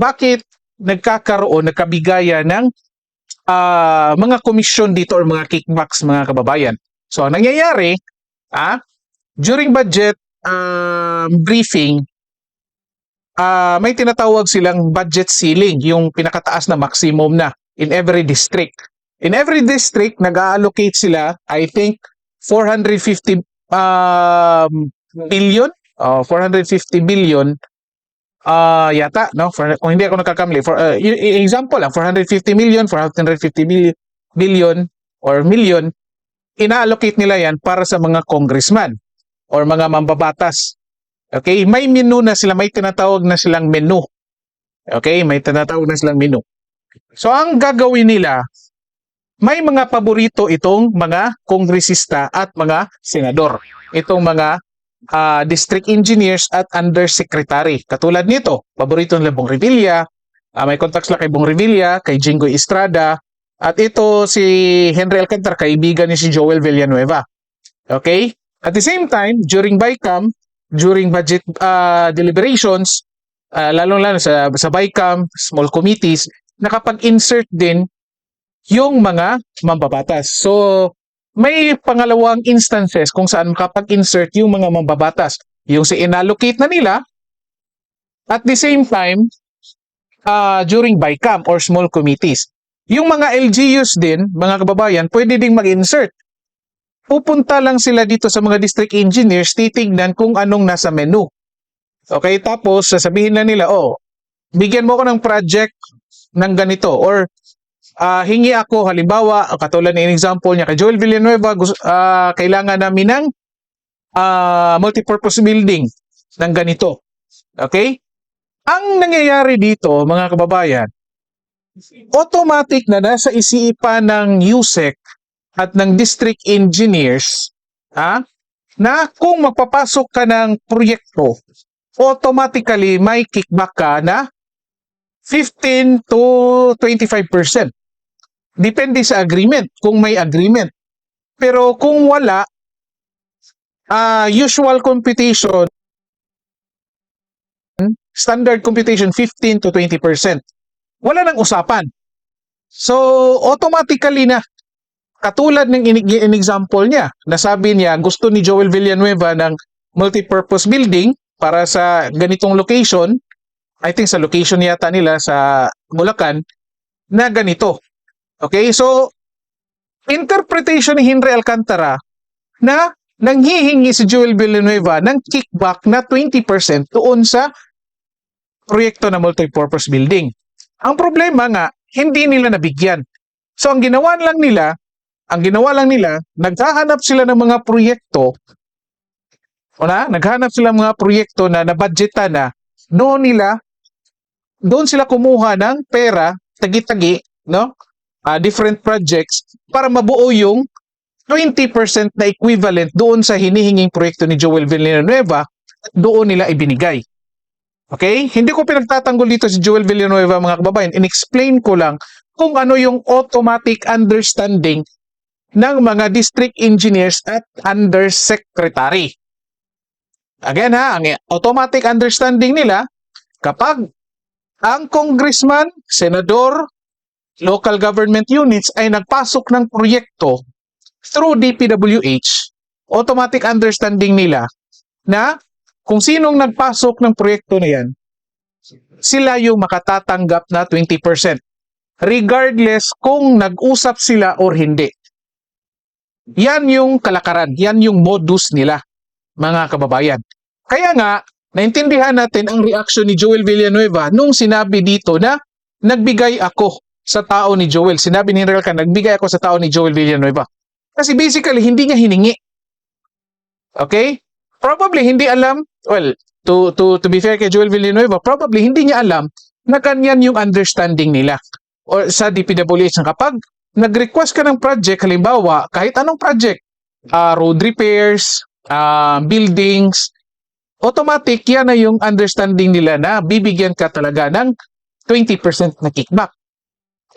bakit nagkakaroon, nagkabigayan ng ah, mga komisyon dito or mga kickbacks mga kababayan. So, ang nangyayari, ah, during budget um, briefing, ah, may tinatawag silang budget ceiling, yung pinakataas na maximum na in every district. In every district, nag-allocate sila, I think, 450 um, billion, oh, 450 billion ah yata, no? For, kung hindi ako nagkakamali, for uh, example lang, 450 million, 450 billion, billion or million, ina-allocate nila yan para sa mga congressman or mga mambabatas. Okay? May menu na sila, may tinatawag na silang menu. Okay? May tinatawag na silang menu. So, ang gagawin nila, may mga paborito itong mga kongresista at mga senador. Itong mga ah, district engineers at undersecretary. Katulad nito, paborito nila Bong Revilla, ah, may contacts lang kay Bong Revilla, kay Jingo Estrada, at ito si Henry Alcantara, kaibigan ni si Joel Villanueva. Okay? At the same time, during BICAM, during budget ah, deliberations, ah, lalong-lalo sa, sa BICAM, small committees, nakapag-insert din yung mga mambabatas. So, may pangalawang instances kung saan makapag-insert yung mga mambabatas. Yung si inallocate na nila, at the same time, ah, during BICAM or small committees. Yung mga LGUs din, mga kababayan, pwede ding mag-insert. Pupunta lang sila dito sa mga district engineers, titignan kung anong nasa menu. Okay, tapos sasabihin na nila, oh, bigyan mo ako ng project ng ganito or ah, hingi ako halimbawa katulad ng example niya kay Joel Villanueva ah, kailangan namin ng ah, multipurpose building ng ganito. Okay? Ang nangyayari dito, mga kababayan, automatic na nasa isipan ng USEC at ng district engineers ha, na kung magpapasok ka ng proyekto, automatically may kickback ka na 15 to 25%. Depende sa agreement, kung may agreement. Pero kung wala, ah, usual computation, standard computation 15 to 20%. Wala nang usapan. So, automatically na, katulad ng in- in niya, nasabi niya gusto ni Joel Villanueva ng multipurpose building para sa ganitong location, I think sa location yata nila sa Bulacan, na ganito. Okay, so, interpretation ni Henry Alcantara na nanghihingi si Joel Villanueva ng kickback na 20% doon sa proyekto na multipurpose building. Ang problema nga, hindi nila nabigyan. So ang ginawa lang nila, ang ginawa lang nila, naghahanap sila ng mga proyekto, wala, naghanap sila ng mga proyekto na nabudgetan na, doon nila, doon sila kumuha ng pera, tagi-tagi, no? Ah, different projects para mabuo yung 20% na equivalent doon sa hinihinging proyekto ni Joel Villanueva at doon nila ibinigay. Okay? Hindi ko pinagtatanggol dito si Joel Villanueva mga kababayan. In-explain ko lang kung ano yung automatic understanding ng mga district engineers at undersecretary. Again ha, ang automatic understanding nila kapag ang congressman, senador, local government units ay nagpasok ng proyekto through DPWH, automatic understanding nila na kung sinong nagpasok ng proyekto na yan, sila yung makatatanggap na 20%. Regardless kung nag-usap sila or hindi. Yan yung kalakaran, yan yung modus nila, mga kababayan. Kaya nga, naintindihan natin ang reaction ni Joel Villanueva nung sinabi dito na nagbigay ako sa tao ni Joel. Sinabi ni Henry Alcan, nagbigay ako sa tao ni Joel Villanueva. Kasi basically, hindi niya hiningi. Okay? Probably hindi alam, well, to, to, to be fair kay Joel Villanueva, probably hindi niya alam na ganyan yung understanding nila or sa DPWH na kapag nag-request ka ng project, halimbawa, kahit anong project, ah, road repairs, ah, buildings, automatic yan na yung understanding nila na bibigyan ka talaga ng 20% na kickback.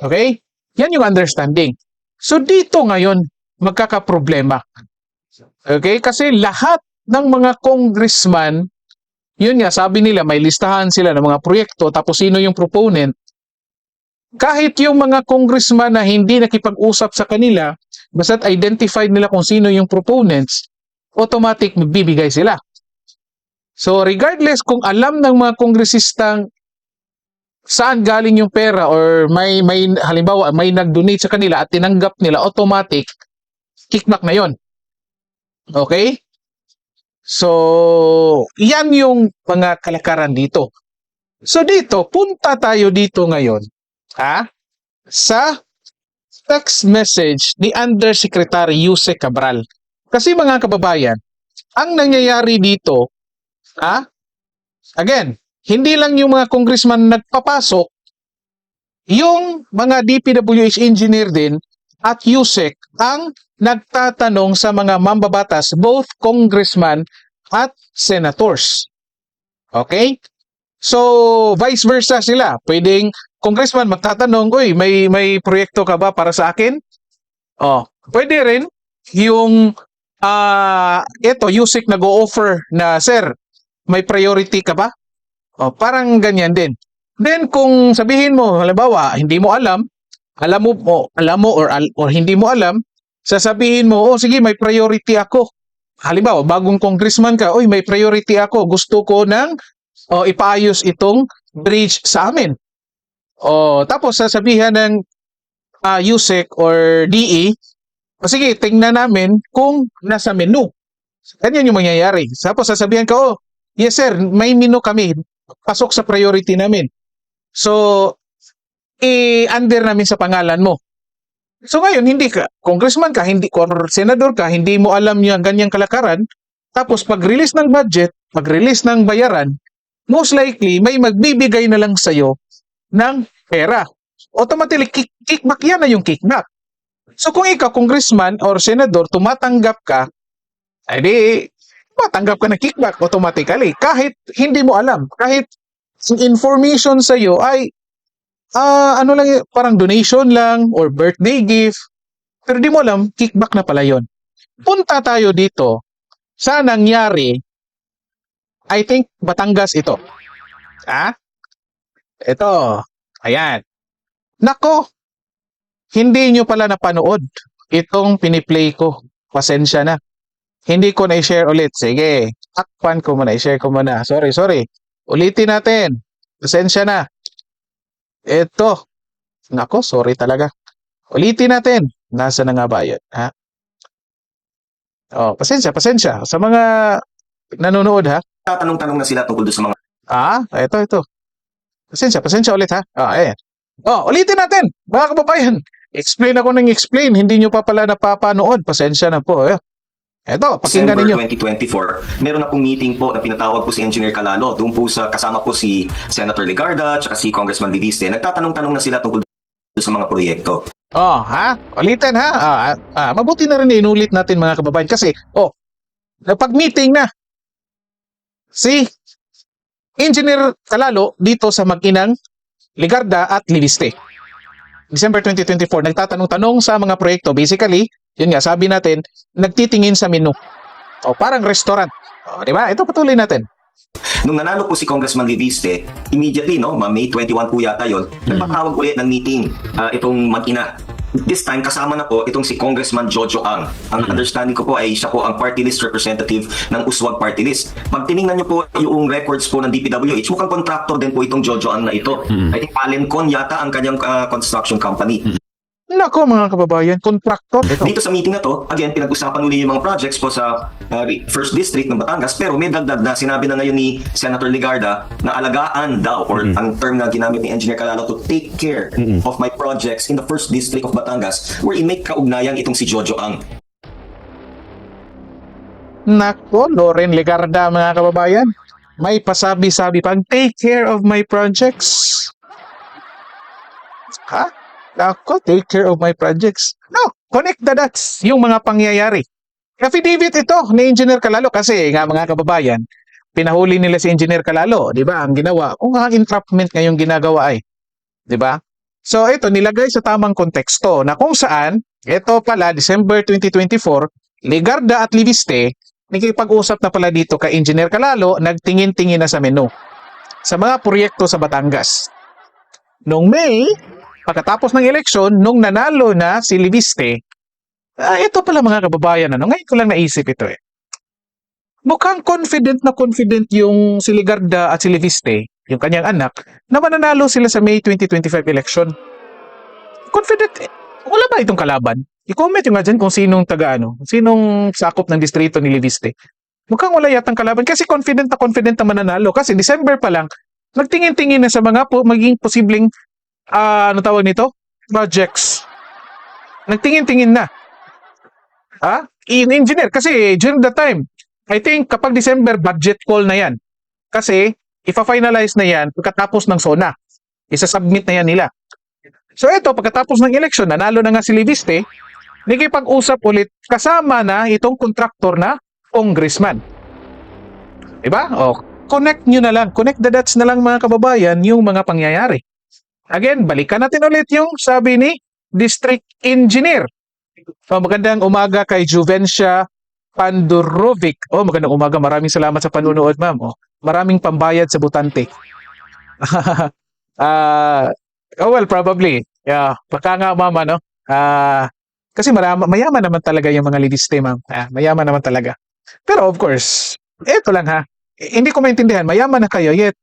Okay? Yan yung understanding. So dito ngayon, magkakaproblema. Okay? Kasi lahat ng mga congressman, yun nga, sabi nila, may listahan sila ng mga proyekto, tapos sino yung proponent. Kahit yung mga congressman na hindi nakipag-usap sa kanila, basta't identified nila kung sino yung proponents, automatic magbibigay sila. So regardless kung alam ng mga kongresistang saan galing yung pera or may may halimbawa may nag-donate sa kanila at tinanggap nila automatic kickback na yon. Okay? So, yan yung mga kalakaran dito. So dito, punta tayo dito ngayon, ha? Sa text message ni Undersecretary Yuse Cabral. Kasi mga kababayan, ang nangyayari dito, ha? Again, hindi lang yung mga congressman nagpapasok, yung mga DPWH engineer din at USEC ang nagtatanong sa mga mambabatas, both congressman at senators. Okay? So, vice versa sila. Pwedeng congressman magtatanong, "Uy, may may proyekto ka ba para sa akin?" Oh, pwede rin yung ah ito USIC nag-o-offer na, "Sir, may priority ka ba?" Oh, parang ganyan din. Then kung sabihin mo, halimbawa, hindi mo alam, alam mo o alam mo or or hindi mo alam, sasabihin mo, "Oh, sige, may priority ako." Halimbawa, bagong congressman ka, "Uy, may priority ako. Gusto ko ng o ipaayos itong bridge sa amin." O tapos sasabihan ng ah, USEC or DE, o sige, tingnan namin kung nasa menu. Ganyan yung mangyayari. Tapos sasabihan ka, oh, yes sir, may menu kami. Pasok sa priority namin. So, i-under namin sa pangalan mo. So ngayon, hindi ka, congressman ka, hindi, or senador ka, hindi mo alam yung ganyang kalakaran, tapos pag-release ng budget, pag-release ng bayaran, most likely, may magbibigay na lang sa'yo ng pera. Automatically, kick, kickback yan na yung kickback. So kung ikaw, congressman or senador, tumatanggap ka, edi, tumatanggap ka ng kickback automatically. Kahit hindi mo alam, kahit information sa'yo ay ah ano lang, parang donation lang or birthday gift. Pero di mo alam, kickback na pala yon. Punta tayo dito sa nangyari, I think Batangas ito. Ah? Ito. Ayan. Nako, hindi nyo pala napanood itong piniplay ko. Pasensya na. Hindi ko na-share ulit. Sige, takpan ko muna. I-share ko muna. Sorry, sorry. Ulitin natin. Pasensya na. Ito. Nako, sorry talaga. Ulitin natin. Nasa na nga ba yun? Ha? Oh, pasensya, pasensya. Sa mga nanonood ha. tatanong-tanong na sila tungkol sa mga Ah, ito, ito. Pasensya, pasensya ulit ha. Ah, eh. Oh, ulitin natin. Mga kababayan, explain ako ng explain. Hindi nyo pa pala napapanood. Pasensya na po. Eh. Ito, pakinggan December ninyo. 2024, meron na pong meeting po na pinatawag po si Engineer Calalo. Doon po sa kasama po si Senator Ligarda at si Congressman Viviste. Nagtatanong-tanong na sila tungkol sa mga proyekto. Oh, ha? Ulitin ha? Ah, ah, ah, mabuti na rin na inulit natin mga kababayan kasi, oh, napag-meeting na si Engineer Kalalo dito sa mag-inang Ligarda at Liviste. December 2024, nagtatanong-tanong sa mga proyekto. Basically, yun nga, sabi natin, nagtitingin sa menu. O, parang restaurant. O, di ba? Ito patuloy natin. Nung nanalo po si Congressman Viviste, immediately, no, ma- May 21 po yata yon, nagpatawag ulit ng meeting ah, itong mag-ina. This time, kasama na po itong si Congressman Jojo Ang. Ang understanding ko po ay siya po ang party list representative ng Uswag Party List. Pag tiningnan niyo po yung records po ng DPWH, mukhang contractor din po itong Jojo Ang na ito. I think Palencon yata ang kanyang ah, construction company. Nako mga kababayan, contractor. Ito. Dito sa meeting na to, again, pinag-usapan uli yung mga projects po sa uh, First District ng Batangas pero may dagdag na sinabi na ngayon ni Senator Ligarda na alagaan daw or ang term na ginamit ni Engineer Calalo to take care of my projects in the First District of Batangas wherein may kaugnayan itong si Jojo Ang. Nako, Loren Legarda mga kababayan. May pasabi-sabi pang take care of my projects. Ha? Nako, take care of my projects. No, connect the dots. Yung mga pangyayari. Affidavit ito ni Engineer Kalalo kasi nga mga kababayan, pinahuli nila si Engineer Kalalo, 'di ba? Ang ginawa, kung ang entrapment ngayong ginagawa ay, 'di ba? So ito nilagay sa tamang konteksto na kung saan ito pala December 2024, Ligarda at Liviste nakikipag-usap na pala dito kay Engineer Kalalo, nagtingin-tingin na sa menu sa mga proyekto sa Batangas. Noong May, pagkatapos ng eleksyon, nung nanalo na si Liviste, ah, ito pala mga kababayan, ano, ngayon ko lang naisip ito eh. Mukhang confident na confident yung si Ligarda at si Liviste, yung kanyang anak, na mananalo sila sa May 2025 election. Confident eh. Wala ba itong kalaban? I-comment nyo nga dyan kung sinong taga ano, sinong sakop ng distrito ni Liviste. Mukhang wala yatang kalaban kasi confident na confident na mananalo. Kasi December pa lang, nagtingin-tingin na sa mga po, maging posibleng, ah, ano tawag nito? Projects. Nagtingin-tingin na. Ha? In engineer. Kasi during the time, I think kapag December, budget call na yan. Kasi, ipa-finalize na yan pagkatapos ng SONA. Isa-submit na yan nila. So ito, pagkatapos ng election, nanalo na nga si Liviste, nakipag-usap ulit kasama na itong kontraktor na congressman. Diba? O, connect nyo na lang. Connect the dots na lang mga kababayan yung mga pangyayari. Again, balikan natin ulit yung sabi ni District Engineer. So, magandang umaga kay Juvencia Pandurovic. Oh, magandang umaga. Maraming salamat sa panunood, ma'am. Oh, maraming pambayad sa butante. Ah, oh, well, probably. Yeah, baka nga, ma'am, ano? Ah, kasi marama, mayaman naman talaga yung mga lidiste, ma'am. Ah, mayaman naman talaga. Pero of course, eto lang ha. Hindi ko maintindihan, mayaman na kayo, yet,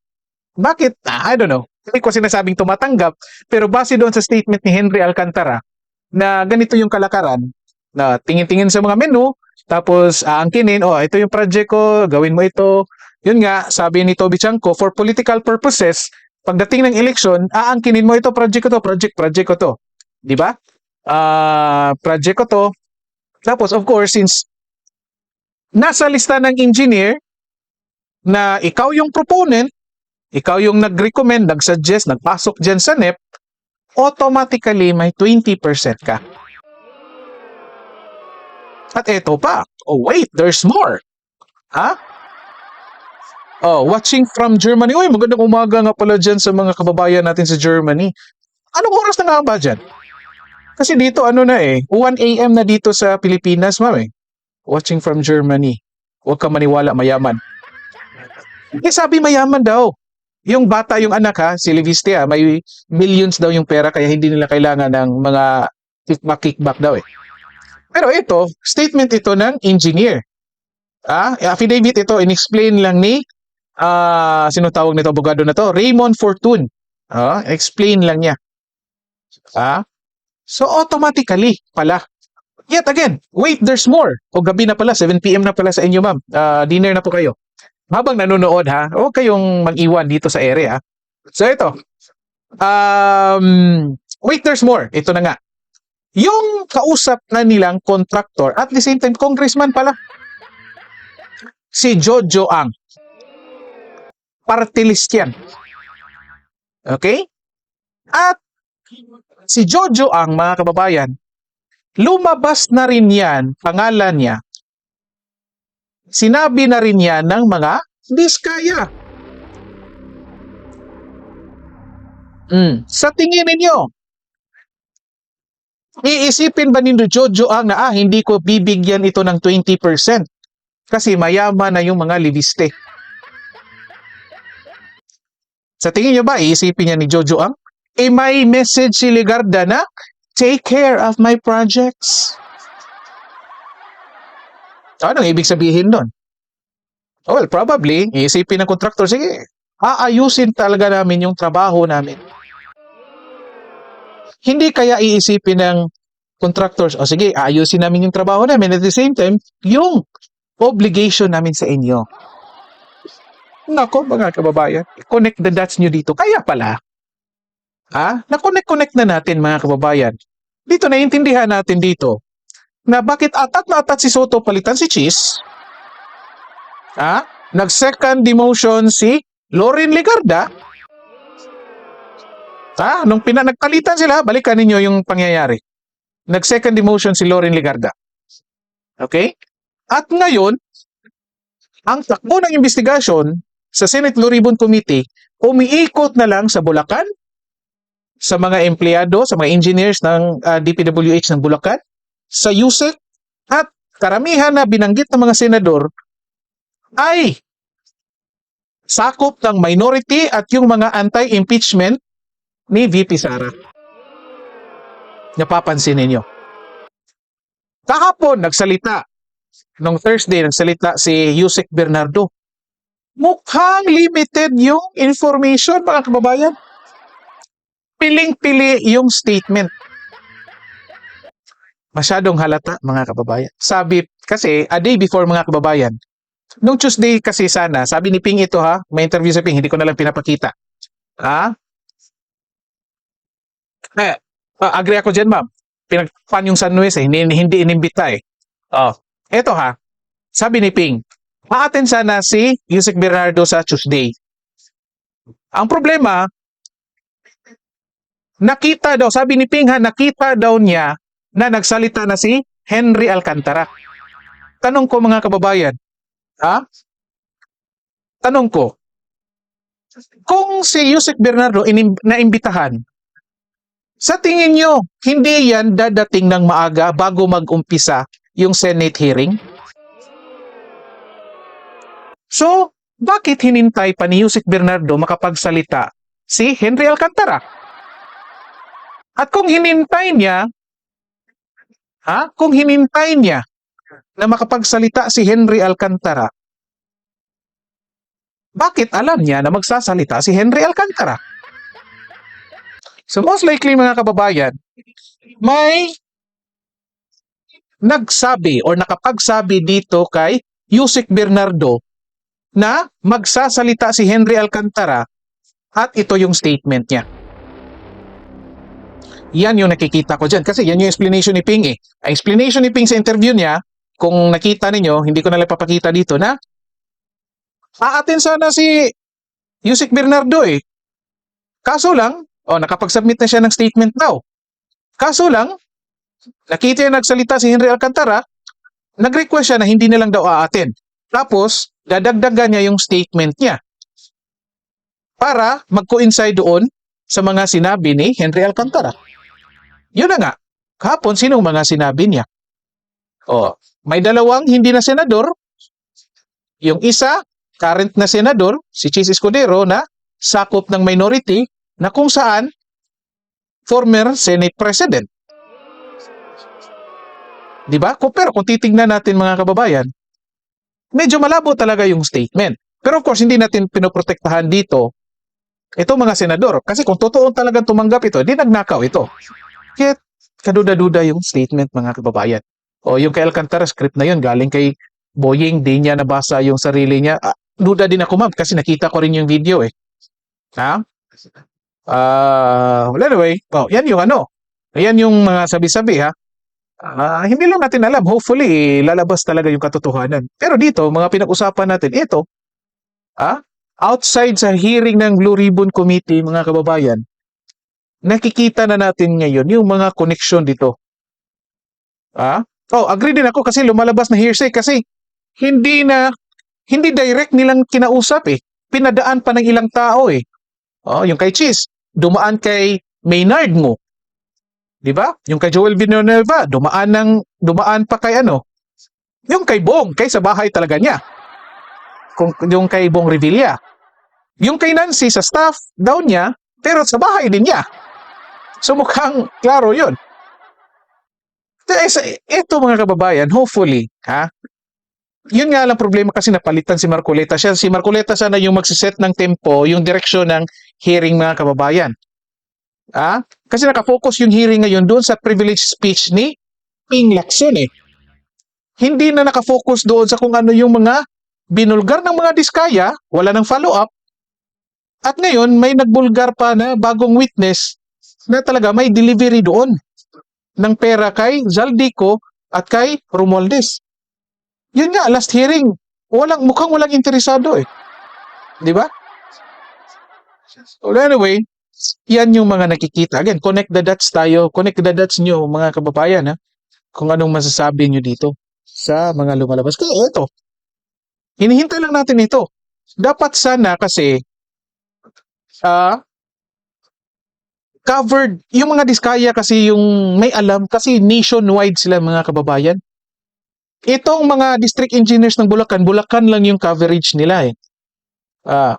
bakit, ah, I don't know. Hindi ko sinasabing tumatanggap, pero base doon sa statement ni Henry Alcantara, na ganito yung kalakaran, na tingin-tingin sa mga menu, tapos aangkinin, oh, ito yung project ko, gawin mo ito. Yun nga, sabi ni Toby Chanko, for political purposes, pagdating ng election, aangkinin mo ito, project ko to, project, project ko to. Di ba? Ah, project ko to. Tapos, of course, since nasa lista ng engineer na ikaw yung proponent, ikaw yung nag-recommend, nag-suggest, nagpasok dyan sa NEP, automatically may 20% ka. At eto pa. Oh, wait, there's more. Ha? Oh, watching from Germany. Uy, magandang umaga nga pala dyan sa mga kababayan natin sa Germany. Anong oras na nga ba dyan? Kasi dito, ano na eh, 1 a.m. na dito sa Pilipinas, ma'am eh. Watching from Germany. Huwag ka maniwala, mayaman. Eh, sabi mayaman daw. Yung bata, yung anak ha, si Liviste ha, may millions daw yung pera kaya hindi nila kailangan ng mga kickback-kickback daw eh. Pero ito, statement ito ng engineer. Ah, affidavit ito, in-explain lang ni, ah, sino tawag nito, abogado na to? Raymond Fortune. Ah, explain lang niya. Ah, so automatically pala. Yet again, wait, there's more. O gabi na pala, 7 p.m. na pala sa inyo, ma'am. Ah, dinner na po kayo. Habang nanonood ha, huwag kayong mag-iwan dito sa area. So ito, um, wait, there's more. Ito na nga. Yung kausap na nilang contractor, at the same time, congressman pala. Si Jojo Ang. Party yan. Okay? At si Jojo Ang, mga kababayan, lumabas na rin yan, pangalan niya, sinabi na rin yan ng mga diskaya. Mm. Sa tingin ninyo, iisipin ba ni Jojo ang na ah, hindi ko bibigyan ito ng 20% kasi mayaman na yung mga libiste. Sa tingin nyo ba, iisipin niya ni Jojo ang? Eh may message si Ligarda na, take care of my projects. Anong ibig sabihin doon? Well, probably, iisipin ng contractor, sige, aayusin talaga namin yung trabaho namin. Hindi kaya iisipin ng contractors, o sige, aayusin namin yung trabaho namin. At the same time, yung obligation namin sa inyo. Nako, mga kababayan, connect the dots nyo dito. Kaya pala, ha? Na-connect-connect na natin, mga kababayan. Dito, naiintindihan natin dito na bakit atat na atat si Soto palitan si Cheese. Ha? Nag-second demotion si Lorin Ligarda. Ha? Nung pina nagpalitan sila, balikan ninyo yung pangyayari. Nag-second demotion si Lorin Ligarda. Okay? At ngayon, ang takbo ng investigasyon sa Senate Blue Ribbon Committee, umiikot na lang sa Bulacan, sa mga empleyado, sa mga engineers ng ah, DPWH ng Bulacan, sa USEC, at karamihan na binanggit ng mga senador ay sakop ng minority at yung mga anti-impeachment ni VP Sara. Napapansin ninyo. Kahapon, nagsalita. Nung Thursday, nagsalita si Yusek Bernardo. Mukhang limited yung information, mga kababayan. Piling-pili yung statement. Masyadong halata, mga kababayan. Sabi, kasi, a day before, mga kababayan, nung Tuesday kasi sana, sabi ni Ping ito ha, may interview sa Ping, hindi ko na lang pinapakita. Ha? Eh, ah, agree ako dyan, ma'am. Pinagpan yung San Luis eh, hindi, hindi inimbita eh. Oh, eto ha, sabi ni Ping, ma-attend sana si Yusek Bernardo sa Tuesday. Ang problema, nakita daw, sabi ni Ping ha, nakita daw niya na nagsalita na si Henry Alcantara. Tanong ko mga kababayan, ha? Tanong ko, kung si Yusek Bernardo naimbitahan, sa tingin nyo, hindi yan dadating ng maaga bago mag-umpisa yung Senate hearing? So, bakit hinintay pa ni Yusek Bernardo makapagsalita si Henry Alcantara? At kung hinintay niya, ha? Kung hinintay niya na makapagsalita si Henry Alcantara, bakit alam niya na magsasalita si Henry Alcantara? So most likely mga kababayan, may nagsabi or nakapagsabi dito kay Yusek Bernardo na magsasalita si Henry Alcantara at ito yung statement niya. Yan yung nakikita ko dyan. Kasi yan yung explanation ni Ping eh. Ang explanation ni Ping sa interview niya, kung nakita ninyo, hindi ko na lang papakita dito na aatin sana si Yusek Bernardo eh. Kaso lang, oh, nakapag-submit na siya ng statement daw. Kaso lang, nakita niya nagsalita si Henry Alcantara, nag-request siya na hindi na lang daw aatin. Tapos, dadagdagan niya yung statement niya para mag-coincide doon sa mga sinabi ni Henry Alcantara. Yun na nga. Kahapon, sinong mga sinabi niya? Oh, may dalawang hindi na senador. Yung isa, current na senador, si Chis Escudero na sakop ng minority na kung saan former Senate President. Di ba? Pero kung titingnan natin mga kababayan, medyo malabo talaga yung statement. Pero of course, hindi natin pinoprotektahan dito ito mga senador. Kasi kung totoo talagang tumanggap ito, di nagnakaw ito. Kaya kaduda-duda yung statement mga kababayan. O yung kay Alcantara script na yun, galing kay Boying, di niya nabasa yung sarili niya. Ah, duda din ako ma'am kasi nakita ko rin yung video eh. Ha? Ah, well, anyway, oh, yan yung ano. Ayan yung mga sabi-sabi ha. Ah, hindi lang natin alam. Hopefully, lalabas talaga yung katotohanan. Pero dito, mga pinag-usapan natin, ito, ah, outside sa hearing ng Blue Ribbon Committee, mga kababayan, nakikita na natin ngayon yung mga connection dito. Ah? Oh, agree din ako kasi lumalabas na hearsay kasi hindi na hindi direct nilang kinausap eh. Pinadaan pa ng ilang tao eh. Oh, yung kay Cheese, dumaan kay Maynard mo. 'Di ba? Yung kay Joel Villanueva, dumaan ng dumaan pa kay ano? Yung kay Bong, kay sa bahay talaga niya. Kung yung kay Bong Revilla. Yung kay Nancy sa staff daw niya, pero sa bahay din niya. So mukhang klaro 'yun. Ito mga kababayan, hopefully, ha? Yun nga lang problema kasi napalitan si Marcoleta. Siya, si Marcoleta sana yung magsiset ng tempo, yung direksyon ng hearing mga kababayan. Ha? Kasi nakafocus yung hearing ngayon doon sa privilege speech ni Ping Lacson eh. Hindi na nakafocus doon sa kung ano yung mga binulgar ng mga diskaya, wala ng follow-up. At ngayon, may nagbulgar pa na bagong witness na talaga may delivery doon ng pera kay Zaldico at kay Romualdez. Yun nga, last hearing, walang, mukhang walang interesado eh. Di ba? Well, anyway, yan yung mga nakikita. Again, connect the dots tayo. Connect the dots nyo, mga kababayan, ha? Kung anong masasabi nyo dito sa mga lumalabas. Kaya ito, hinihintay lang natin ito. Dapat sana kasi, ah, covered, yung mga diskaya kasi yung may alam, kasi nationwide sila mga kababayan. Itong mga district engineers ng Bulacan, Bulacan lang yung coverage nila eh. Ah.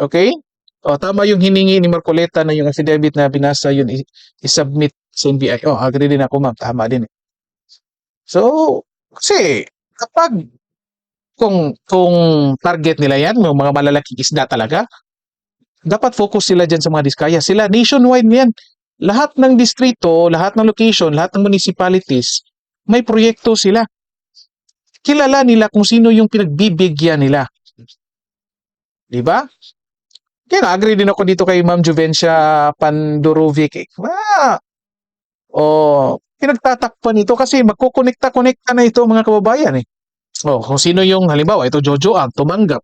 Okay? O, tama yung hiningi ni Marcoleta na yung affidavit na binasa yun, i-submit sa NBI. Oh, agree din ako ma'am, tama din eh. So, kasi kapag kung kung target nila yan, yung mga malalaking isda talaga, dapat focus sila dyan sa mga diskaya. Sila nationwide yan. Lahat ng distrito, lahat ng location, lahat ng municipalities, may proyekto sila. Kilala nila kung sino yung pinagbibigyan nila. Di ba? Kaya agree din ako dito kay Ma'am Juvencia Pandurovic. Ah, oh, pinagtatakpan ito kasi magkukonekta-konekta na ito mga kababayan eh. Oh, kung sino yung halimbawa ito Jojo Ang tumanggap.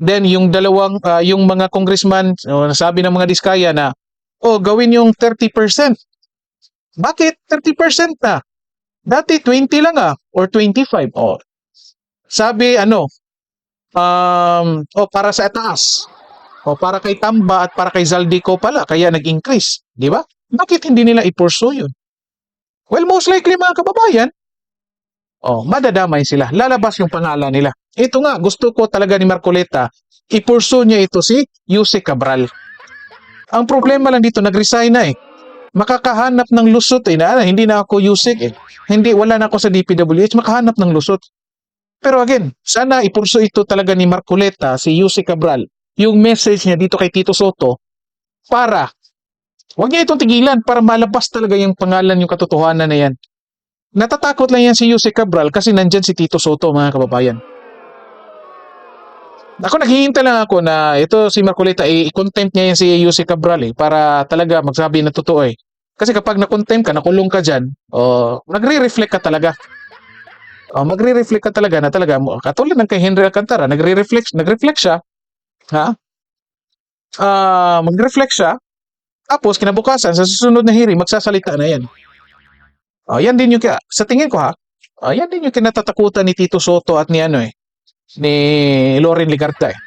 Then yung dalawang ah, yung mga congressman oh, nasabi ng mga diskaya na oh gawin yung 30%. Bakit 30% na? Dati 20 lang ah or 25. Oh. Sabi ano um oh para sa taas. O para kay Tamba at para kay Zaldico pala, kaya nag-increase. Di ba? Bakit hindi nila i-pursue yun? Well, most likely mga kababayan, oh, madadamay sila. Lalabas yung pangalan nila. Ito nga, gusto ko talaga ni Marcoleta, i-pursue niya ito si Yuse Cabral. Ang problema lang dito, nag-resign na eh. Makakahanap ng lusot eh. Na, hindi na ako Yusek eh. Hindi, wala na ako sa DPWH, makahanap ng lusot. Pero again, sana ipurso ito talaga ni Marcoleta, si Yuse Cabral, yung message niya dito kay Tito Soto para wag niya itong tigilan para malabas talaga yung pangalan yung katotohanan na yan. Natatakot lang yan si Yuse Cabral kasi nandyan si Tito Soto mga kababayan. Ako naghihintay lang ako na ito si Marcoleta eh, i-contempt niya yan si Yuse Cabral eh, para talaga magsabi na totoo eh. Kasi kapag na-contempt ka, nakulong ka dyan, oh, nagre-reflect ka talaga. Oh, magre-reflect ka talaga na talaga mo. Katulad ng kay Henry Alcantara, nagre-reflect, nag-reflect siya Ha? Ah, mag-reflect siya. Tapos kinabukasan sa susunod na hearing magsasalita na 'yan. Ah, yan din yung sa tingin ko ha. Ah, yan din yung kinatatakutan ni Tito Soto at ni ano eh ni Loren Ligarta eh.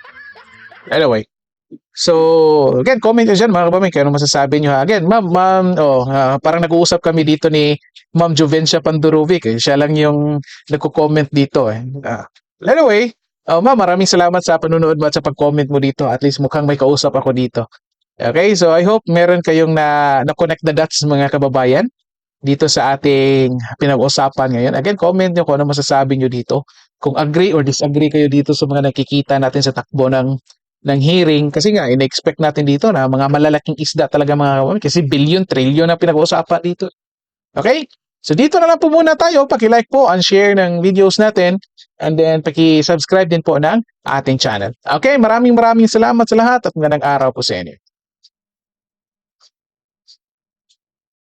Anyway. So, again, comment nyo dyan mga kabamay, kaya ano masasabi nyo ha. Again, ma'am, ma'am, oh, ah, parang nag-uusap kami dito ni Ma'am Juvencia Pandurovic. Eh. Siya lang yung nagko-comment dito eh. Ah, anyway, Oh, ma'am, maraming salamat sa panonood mo at sa pag-comment mo dito. At least mukhang may kausap ako dito. Okay, so I hope meron kayong na na-connect the dots mga kababayan dito sa ating pinag-usapan ngayon. Again, comment nyo kung ano masasabi nyo dito. Kung agree or disagree kayo dito sa mga nakikita natin sa takbo ng ng hearing kasi nga ina-expect natin dito na mga malalaking isda talaga mga kababayan kasi billion, trillion na pinag-uusapan dito. Okay? So dito na lang po muna tayo. Paki-like po and share ng videos natin and then paki-subscribe din po ng ating channel. Okay, maraming maraming salamat sa lahat at magandang araw po sa inyo.